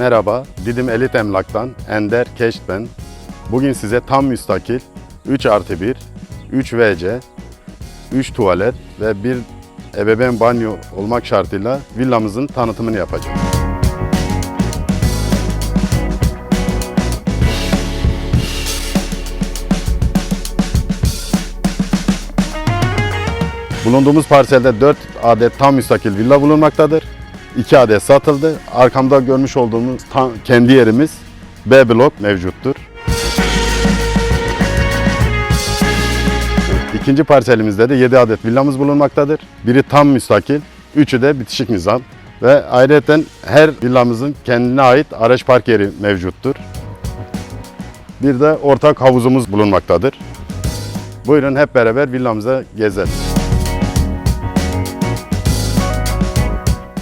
Merhaba, Didim Elit Emlak'tan Ender Keşt ben. Bugün size tam müstakil 3 artı 1, 3 WC, 3 tuvalet ve bir ebeveyn banyo olmak şartıyla villamızın tanıtımını yapacağım. Bulunduğumuz parselde 4 adet tam müstakil villa bulunmaktadır. 2 adet satıldı. Arkamda görmüş olduğumuz tam kendi yerimiz B blok mevcuttur. İkinci parselimizde de 7 adet villamız bulunmaktadır. Biri tam müstakil, üçü de bitişik nizam. Ve ayrıca her villamızın kendine ait araç park yeri mevcuttur. Bir de ortak havuzumuz bulunmaktadır. Buyurun hep beraber villamıza gezelim.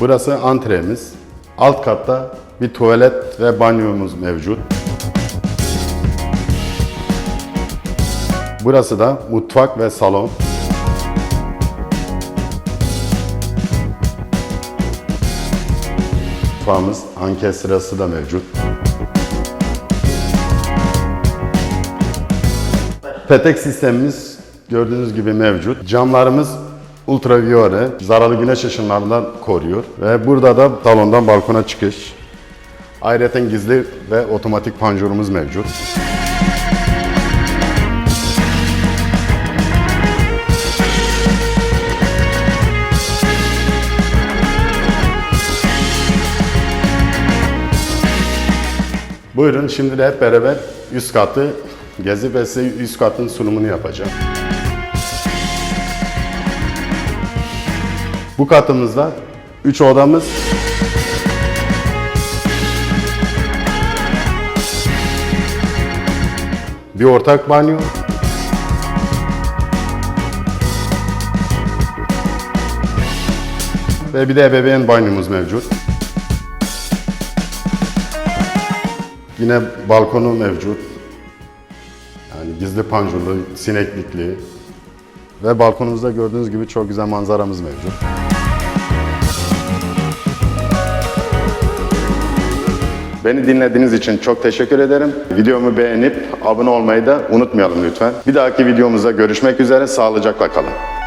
Burası antremiz. Alt katta bir tuvalet ve banyomuz mevcut. Burası da mutfak ve salon. Mutfağımız ankestırası da mevcut. Petek sistemimiz gördüğünüz gibi mevcut. Camlarımız ultraviyole, zararlı güneş ışınlarından koruyor. Ve burada da salondan balkona çıkış. Ayrıca gizli ve otomatik panjurumuz mevcut. Buyurun şimdi de hep beraber üst katı gezip ve size üst katın sunumunu yapacağım. Bu katımızda 3 odamız, bir ortak banyo, ve bir de ebeveyn banyomuz mevcut. Yine balkonu mevcut. Yani gizli panjurlu, sineklikli ve balkonumuzda gördüğünüz gibi çok güzel manzaramız mevcut. Beni dinlediğiniz için çok teşekkür ederim. Videomu beğenip abone olmayı da unutmayalım lütfen. Bir dahaki videomuzda görüşmek üzere. Sağlıcakla kalın.